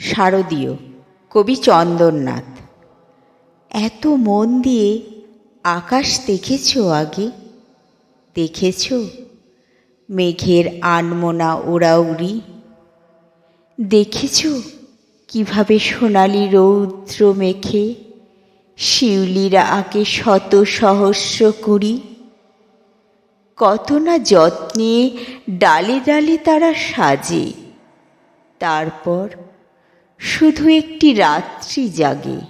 শারদীয়, কবি চন্দননাথ। এত মন দিয়ে আকাশ দেখেছ আগে? দেখেছ? মেঘের আনমোনা ওড়াউড়ি দেখেছ কীভাবে সোনালি রৌদ্র মেখে শিউলিরা আঁকে শত সহস্র কুড়ি? কত না যত্নে ডালে ডালে তারা সাজে, তারপর শুধু একটি রাত্রি জাগে।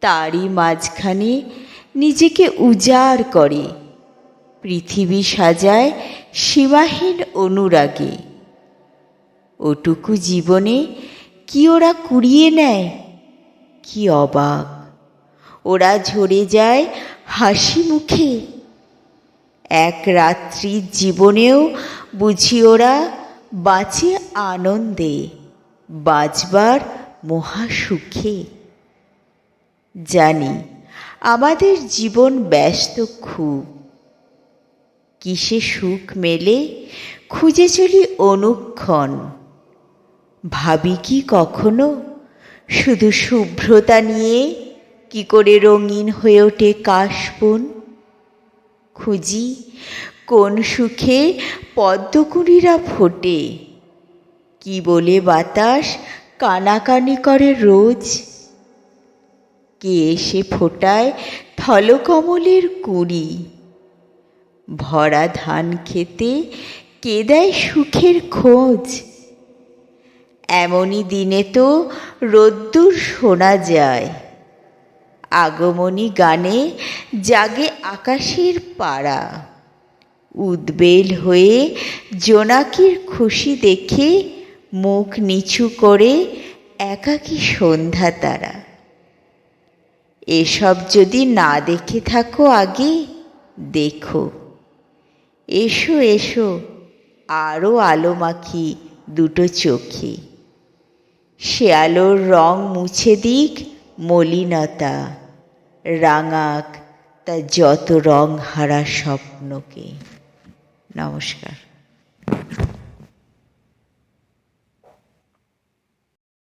তারই মাঝখানে নিজেকে উজাড় করে। পৃথিবী সাজায় সীমাহীন অনুরাগে। ওটুকু জীবনে কি ওরা কুড়িয়ে নেয়? কি অবাক। ওরা ঝরে যায় হাসি মুখে। এক রাত্রির জীবনেও বুঝি ওরা বাঁচে আনন্দে। বাঁচবার মহাসুখে। জানি, আমাদের জীবন ব্যস্ত খুব। কিসে সুখ মেলে, খুঁজে চলি অনুক্ষণ। ভাবি কি কখনো, শুধু শুভ্রতা নিয়ে কি করে রঙিন হয়ে ওঠে কাশবন? খুঁজি কোন সুখে পদ্মকুড়িরা ফোটে। কি বলে বাতাস? কানাকানি করে রোজ। কে এসে ফোটায় থলকমলের কুড়ি ভরা ধান খেতে কে দেয় সুখের খোঁজ? এমনই দিনে তো রোদ্দুর শোনা যায়। আগমনী গানে জাগে আকাশের পাড়া। উদ্বেল হয়ে জোনাকির খুশি দেখে মুখ নিচু করে একাকী সন্ধ্যা তারা। এসব যদি না দেখে থাকো আগে, দেখো। এসো এসো আরও আলো মাখি দুটো চোখে। সে আলোর রং মুছে দিক মলিনতা, রাঙাক তা যত রং হারা স্বপ্নকে। নমস্কার।